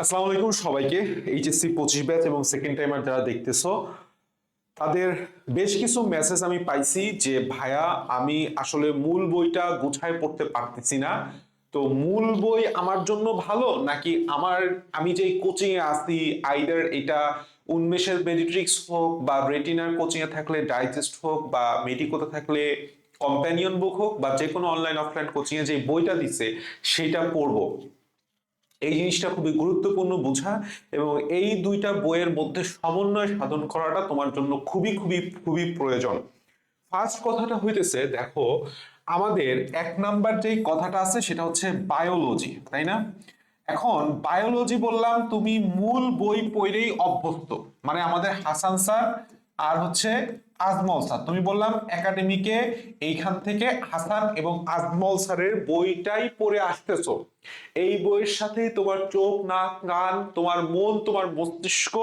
আসসালামু আলাইকুম সবাইকে। এইচএসসি পঁচিশ ব্যাচ এবং সেকেন্ড টাইমার যারা দেখতেছো, তাদের বেশ কিছু মেসেজ আমি পাইছি যে, ভাইয়া, আমি আসলে মূল বইটা গুছায় পড়তে পারতেছি না। তো মূল বই আমার জন্য ভালো? নাকি আমার, আমি যেই কোচিং এ আসি আইদার এটা উন্মেষের মেডিট্রিক্স হোক বা রেটিনার কোচিং এ থাকলে ডাইজেস্ট হোক বা মেডিকোতে থাকলে কম্প্যানিয়ন বুক হোক বা যে কোনো অনলাইন অফলাইন কোচিং এ যে বইটা দিছে, সেটা পড়ব। এই জিনিসটা খুবই গুরুত্বপূর্ণ বোঝা এবং এই দুইটা বইয়ের মধ্যে সমন্বয় সাধন করাটা তোমার জন্য খুবই খুবই খুবই প্রয়োজন। ফার্স্ট কথাটা হইতেছে, দেখো, আমাদের এক নাম্বার যেই কথাটা আছে সেটা হচ্ছে বায়োলজি তাই না? এখন বায়োলজি বললাম, তুমি মূল বই পড়েই অভ্যস্ত। মানে আমাদের হাসান স্যার আর হচ্ছে আজমল স্যার। তুমি বললাম একাডেমিকে এইখান থেকে হাসান এবং আজমল স্যারের বইটাই পড়ে আসতেছো। এই বইয়ের সাথে তোমার চোখ, নাক, কান, তোমার মন, তোমার মস্তিষ্ক,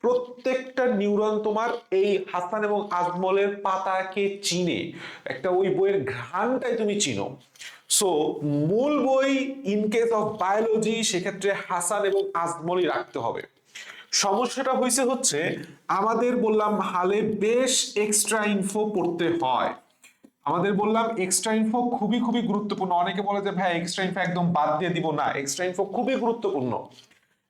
প্রত্যেকটা নিউরন তোমার এই হাসান এবং আজমলের পাতাকে চিনে। একটা ওই বইয়ের ঘ্রাণটাই তুমি চিনো। সো মূল বই ইন কেস অফ বায়োলজি সেক্ষেত্রে হাসান এবং আজমলই রাখতে হবে। সমস্যাটা হয়েছে হচ্ছে, আমাদের বললাম হালে বেশ এক্সট্রা ইনফো পড়তে হয়। আমাদের বললাম এক্সট্রা ইনফো খুবই খুবই গুরুত্বপূর্ণ। অনেকে বলে যে, ভাই এক্সট্রা ইনফো একদম বাদ দিয়ে দিব না। এক্সট্রা ইনফো খুবই গুরুত্বপূর্ণ।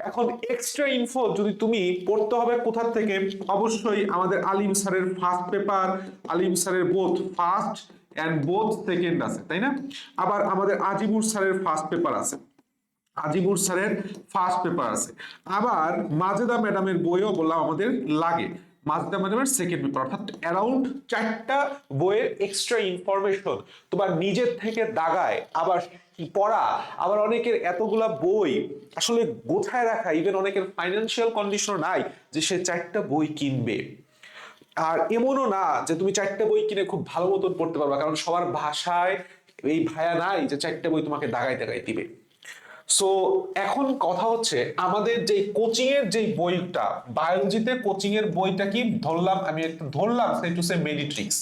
এখন এক্সট্রা ইনফো যদি তুমি পড়তে হবে কোথার থেকে, অবশ্যই আমাদের আলিম স্যারের ফার্স্ট পেপার আলিম স্যারের both first and both second আছে, তাই না? আবার আমাদের আজিমুর স্যারের ফার্স্ট পেপার আছে। আজিবুর স্যারের ফার্স্ট পেপার আছে। আবার মাজেদা ম্যাডামের বইও বললাম আমাদের লাগে। মাজেদা ম্যাডামের সেকেন্ড পেপার অর্থাৎ অ্যারাউন্ড চারটা বইয়ের এক্সট্রা ইনফরমেশন তোমার নিজের থেকে দাগায়, আবার পড়া, আবার অনেকের এতগুলা বই আসলে গোছায় রাখা ইভেন অনেকের ফাইন্যান্সিয়াল কন্ডিশনও নাই যে সে চারটা বই কিনবে। আর এমনও না যে তুমি চারটা বই কিনে খুব ভালো মতন পড়তে পারবা, কারণ সবার ভাষায় এই ভায়া নাই যে চারটা বই তোমাকে দাগাই দাগাই দিবে। সো এখন কথা হচ্ছে, আমাদের যে কোচিং এর যে বইটা, বায়োলজিতে কোচিং এর বইটা কি? ধরলাম, আমি একটা ধরলাম সেটু সে মেডিট্রিক্স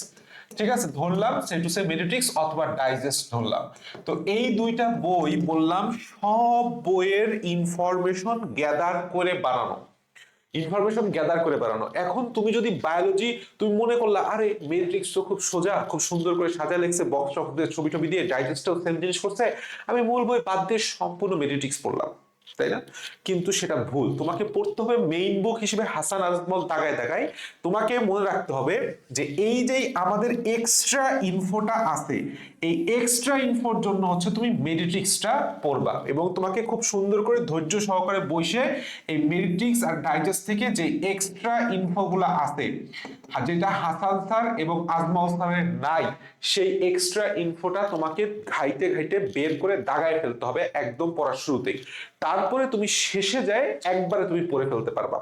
ঠিক আছে? ধরলাম সেটু সে মেডিট্রিক্স অথবা ডাইজেস্ট ধরলাম। তো এই দুইটা বই বললাম, সব বইয়ের ইনফরমেশন গ্যাদার করে বানানো। ইনফরমেশন গ্যাদার করে বেড়ানো। এখন তুমি যদি বায়োলজি তুমি মনে করলা, আরে মেট্রিক্স তো খুব সোজা, খুব সুন্দর করে সাজা লেগছে বক্স অফ ছবি টবি দিয়ে ডাইজেস্টও সেম জিনিস করছে, আমি মূল বই বাদ দিয়ে সম্পূর্ণ মেডিটিক্স পড়লাম, তাই না? কিন্তু সেটা ভুল। তোমাকে পড়তে হবে মেইন বুক হিসেবে হাসান আজমল দাগায় দাগায় তোমাকে মনে রাখতে হবে যে এই যে আমাদের এক্সট্রা ইনফোটা আছে এই এক্সট্রা ইনফোর জন্য হচ্ছে তুমি মেডিট্রিক্সটা পড়বা এবং তোমাকে খুব সুন্দর করে ধৈর্য সহকারে বসে এই মেডিট্রিক্স আর ডাইজেস্ট থেকে যে এক্সট্রা ইনফোগুলো আছে যেটা হাসান স্যার এবং আজমল স্যারের নাই, সেই এক্সট্রা ইনফোটা তোমাকে ঘাইতে ঘাইতে বের করে দাগায় ফেলতে হবে একদম পড়ার শুরুতেই। তারপরে তুমি শেষে যায় একবারে তুমি পড়ে ফেলতে পারবা।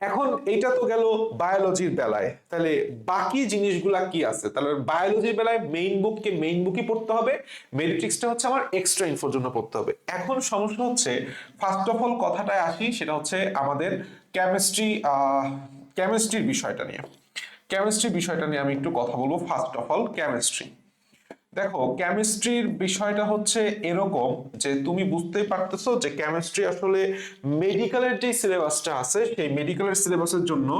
এখন এটা তো গেল বায়োলজির বেলায়। তাহলে বাকি জিনিসগুলা কি আছে? তাহলে বায়োলজির বেলায় মেইন বুককে মেইন বুকই পড়তে হবে মেডিট্রিক্সটা হচ্ছে আমার এক্সট্রা ইনফোর জন্য পড়তে হবে। এখন সমস্যা হচ্ছে ফার্স্ট অফ অল কথাটায় আসি, সেটা হচ্ছে আমাদের কেমিস্ট্রি কেমিস্ট্রির বিষয়টা নিয়ে। কেমিস্ট্রি বিষয়টা নিয়ে আমি একটু কথা বলব ফার্স্ট অফ অল কেমিস্ট্রি দেখো কেমিস্ট্রির বিষয়টা হচ্ছে এরকম যে তুমি বুঝতেই পারতেছো যে কেমিস্ট্রি আসলে মেডিকেলের যে সিলেবাসটা আছে, সেই মেডিকেলের সিলেবাসের জন্য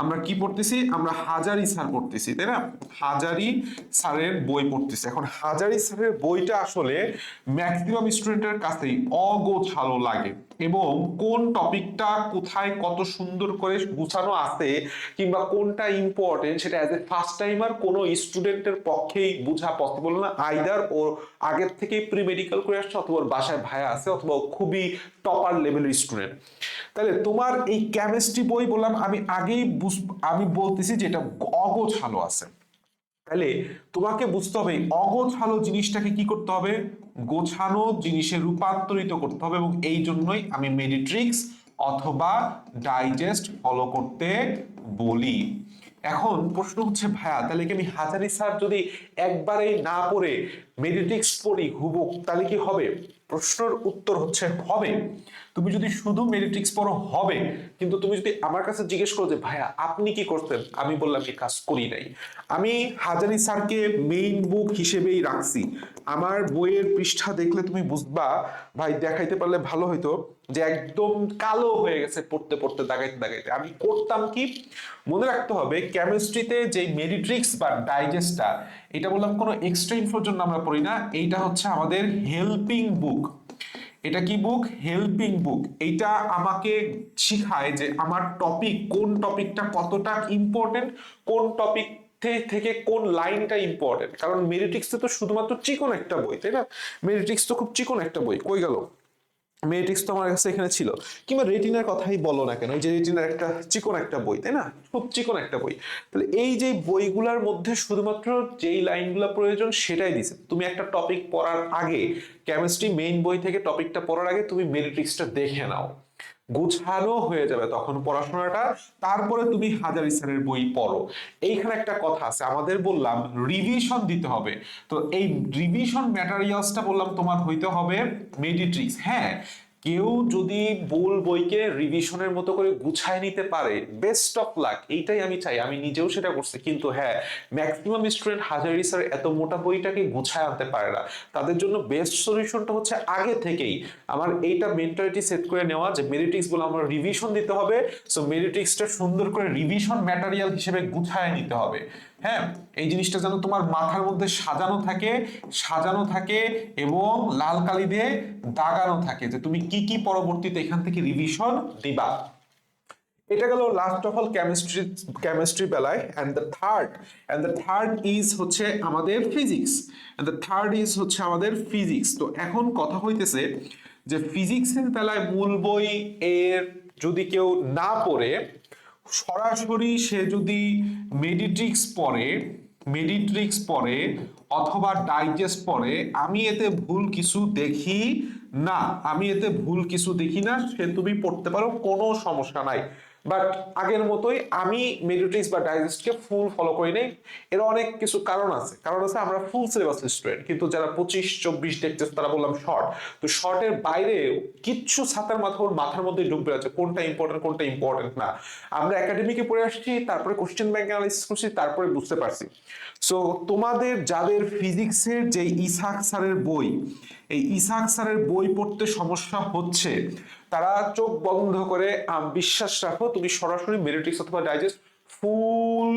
আমরা কি পড়তেছি? আমরা হাজারি স্যার পড়তেছি, তাই না? হাজারি স্যারের বই পড়তেছি। এখন হাজারি স্যারের বইটা আসলে ম্যাক্সিমাম স্টুডেন্টের কাছেই অগোছালো লাগে এবং কোন টপিকটা কোথায় কত সুন্দর করে গুছানো আছে কিংবা কোনটা ইম্পর্টেন্ট সেটা অ্যাজ এ ফার্স্ট টাইমার কোনো স্টুডেন্টের পক্ষেই বোঝা পসিবল না আইদার ও আগের থেকেই প্রি মেডিকেল করে আসছে অথবা ওর বাসায় ভায়া আছে অথবা খুবই টপার লেভেলের স্টুডেন্ট তাহলে তোমার এই কেমিস্ট্রি বই বললাম, আমি আগেই আমি বলতেছি যে এটা অগোছালো আছে। তাহলে তোমাকে বুঝতে হবে অগোছালো জিনিসটাকে কি করতে হবে? গোছানো জিনিসে রূপান্তরিত করতে হবে এবং এই জন্যই আমি মেডিট্রিক্স অথবা ডাইজেস্ট ফলো করতে বলি। এখন প্রশ্ন হচ্ছে ভাইয়া তাহলে কি আমি হাজারি সার যদি একবারেই না পড়ে মেডিটিক্স পড়ি হুবুক তাহলে কি হবে? প্রশ্নের উত্তর হচ্ছে হবে। তুমি যদি শুধু মেডিট্রিক্স পড়ো, হবে। কিন্তু তুমি যদি আমার কাছে জিজ্ঞেস করো যে, ভাইয়া, আপনি কি করতেন? আমি বললাম এই কাজ করি নাই। আমি হাজারি স্যারকে মেইন বুক হিসেবেই রাখছি। আমার বইয়ের পৃষ্ঠা দেখলে তুমি বুঝবা, ভাই, দেখাইতে পারলে ভালো হইতো যে, একদম কালো হয়ে গেছে পড়তে পড়তে, দাগাইতে দাগাইতে। আমি করতাম কি? মনে রাখতে হবে কেমিস্ট্রিতে যে মেডিট্রিক্স বা ডাইজেস্টটা এটা বললাম কোনো এক্সট্রা ইনফোর জন্য আমরা পড়ি না। এইটা হচ্ছে আমাদের হেল্পিং বুক এটা কি বুক হেল্পিং বুক এইটা আমাকে শিখায় যে আমার টপিক কোন টপিকটা কতটা ইম্পর্টেন্ট কোন টপিক থেকে কোন লাইনটা ইম্পর্টেন্ট কারণ মেরিটিক্স তো শুধুমাত্র চিকন একটা বই, তাই না? মেরিটিক্স তো খুব চিকন একটা বই, কই গেল? মেট্রিক্স তো আমার কাছে এখানে ছিল। কিংবা রেটিনার কথাই বলো না কেন, এই যে রেটিনার একটা চিকন একটা বই, তাই না? খুব চিকন একটা বই। তাহলে এই যে বইগুলোর মধ্যে শুধুমাত্র যেই লাইনগুলো প্রয়োজন, সেটাই দিছে। তুমি একটা টপিক পড়ার আগে কেমিস্ট্রি মেইন বই থেকে টপিকটা পড়ার আগে তুমি মেরিটিক্সটা দেখে নাও। গুছানো হয়ে যাবে তখন পড়াশোনাটা। তারপরে তুমি হাজার স্যারের বই পড়ো। এইখানে একটা কথা আছে, আমাদের বললাম রিভিশন দিতে হবে। তো এই রিভিশন ম্যাটারিয়ালসটা বললাম তোমার হইতে হবে মেডিট্রিক্স হ্যাঁ কেউ যদি বোল বইকে রিভিশনের মতো করে গুছায় নিতে পারে বেস্ট অফ লাক এইটাই আমি চাই। আমি নিজেও সেটা করছি। কিন্তু হ্যাঁ ম্যাক্সিমাম স্টুডেন্ট হাজারি স্যার এত মোটা বইটাকে গুছায় আনতে পারে না। তাদের জন্য বেস্ট সলিউশনটা হচ্ছে আগে থেকেই আমার এইটা মেন্টালিটি সেট করে নেওয়া যে মেরিটিক্স বলে আমার রিভিশন দিতে হবে। সো মেরিটিক্সটা সুন্দর করে রিভিশন ম্যাটেরিয়াল হিসেবে গুছায় নিতে হবে। হ্যাঁ এই জিনিসটা যেন তোমার মাথার মধ্যে সাজানো থাকে সাজানো থাকে এবং লাল কালি দিয়ে দাগানো থাকে যে তুমি কি কি পরবর্তীতে এখান থেকে রিভিশন দিবা। এটা গেল last of all chemistry chemistry বেলায় and the third and the third is হচ্ছে আমাদের physics and the third is হচ্ছে আমাদের ফিজিক্স তো এখন কথা হইতেছে যে ফিজিক্সের বেলায় মূল বই এর যদি কেউ না পড়ে সরাসরি সে যদি মেডিট্রিক্স পরে মেডিট্রিক্স পরে অথবা ডাইজেস্ট পরে আমি এতে ভুল কিছু দেখি না। আমি এতে ভুল কিছু দেখি না, সে তুমি পড়তে পারো, কোনো সমস্যা নাই। বাট আগের মতোই আমি মেডিট্রিক্স বা ডাইজেস্টকে ফুল ফলো করি নেই। এর অনেক কিছু কারণ আছে। কারণ আছে আমরা ফুল সিলেবাস স্টুডেন্ট কিন্তু যারা পঁচিশ, চব্বিশ দেখতেছে, তারা বললাম শর্ট তো শর্টের বাইরে কিচ্ছু ছাতার মাথা ওর মাথার মধ্যে ঢুকবে আছে কোনটা ইম্পর্টেন্ট কোনটা ইম্পর্টেন্ট না। আমরা একাডেমিকে পড়ে আসছি, তারপরে কোশ্চেন ব্যাংক অ্যানালাইসিস করছি, তারপরে বুঝতে পারছি। সো তোমাদের যাদের ফিজিক্সের যে ইসাক স্যারের বই, এই ইসাক স্যারের বই পড়তে সমস্যা হচ্ছে তারা চোখ বন্ধ করে বিশ্বাস রাখো, তুমি সরাসরি মেরিটিক্স অথবা ডাইজেস্ট ফুল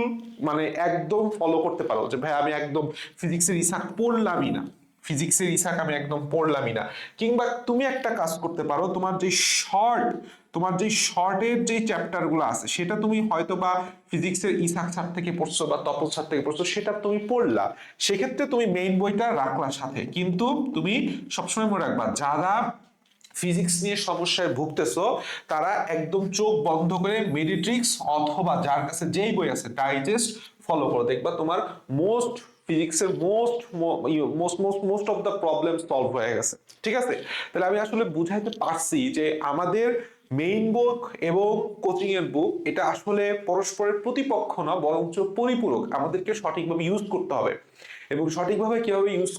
মানে একদম ফলো করতে পারো। যে ভাই, আমি একদম ফিজিক্সের ইসাক পড়লামই না। ফিজিক্সের ইসাক আমি একদম পড়লামই না। কিংবা তুমি একটা কাজ করতে পারো, তোমার যে শর্ট তোমার যে শর্টের যে চ্যাপ্টারগুলো আছে, সেটা তুমি হয়তো বা ফিজিক্সের ইসাক স্যার থেকে পড়ছো বা তপল স্যার থেকে পড়ছো, সেটা তুমি পড়লা। সেক্ষেত্রে তুমি মেইন বইটা রাখলা সাথে। কিন্তু তুমি সবসময় মনে রাখবা, যারা ফিজিক্স নিয়ে সমস্যায় ভুগতেছ, তারা একদম চোখ বন্ধ করে মেডিট্রিক্স অথবা যার কাছে যেই বই আছে ডাইজেস্ট ফলো করো। দেখবা তোমার মোস্ট ফিজিক্সের most most most most of the problem solve হয়ে গেছে। ঠিক আছে? তাহলে আমি আসলে বুঝাইতে পারছি যে আমাদের মেইন বুক এবং কোচিং এর বুক এটা আসলে পরস্পরের প্রতিপক্ষ না, বরঞ্চ পরিপূরক, আমাদেরকে সঠিকভাবে ইউজ করতে হবে। এবং সঠিকভাবে কীভাবে ইউজ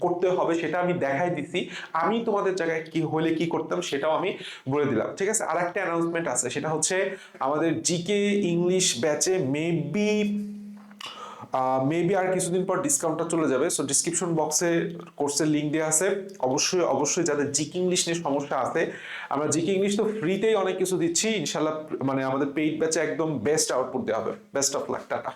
করতে হবে সেটা আমি দেখাই দিছি। আমি তোমাদের জায়গায় কি হলে কি করতাম সেটাও আমি বলে দিলাম। ঠিক আছে? আর একটা অ্যানাউন্সমেন্ট আছে, সেটা হচ্ছে আমাদের জিকে ইংলিশ ব্যাচে মেবি মেবি আর কিছুদিন পর ডিসকাউন্টটা চলে যাবে। সো ডিসক্রিপশন বক্সে কোর্সের লিঙ্ক দেওয়া আছে। অবশ্যই অবশ্যই যাদের জিক ইংলিশ নিয়ে সমস্যা আছে, আমরা জিকে ইংলিশ তো ফ্রিতেই অনেক কিছু দিচ্ছি। ইনশাল্লাহ মানে আমাদের পেইড ব্যাচে একদম বেস্ট আউটপুট দেওয়া হবে। Best of luck tata.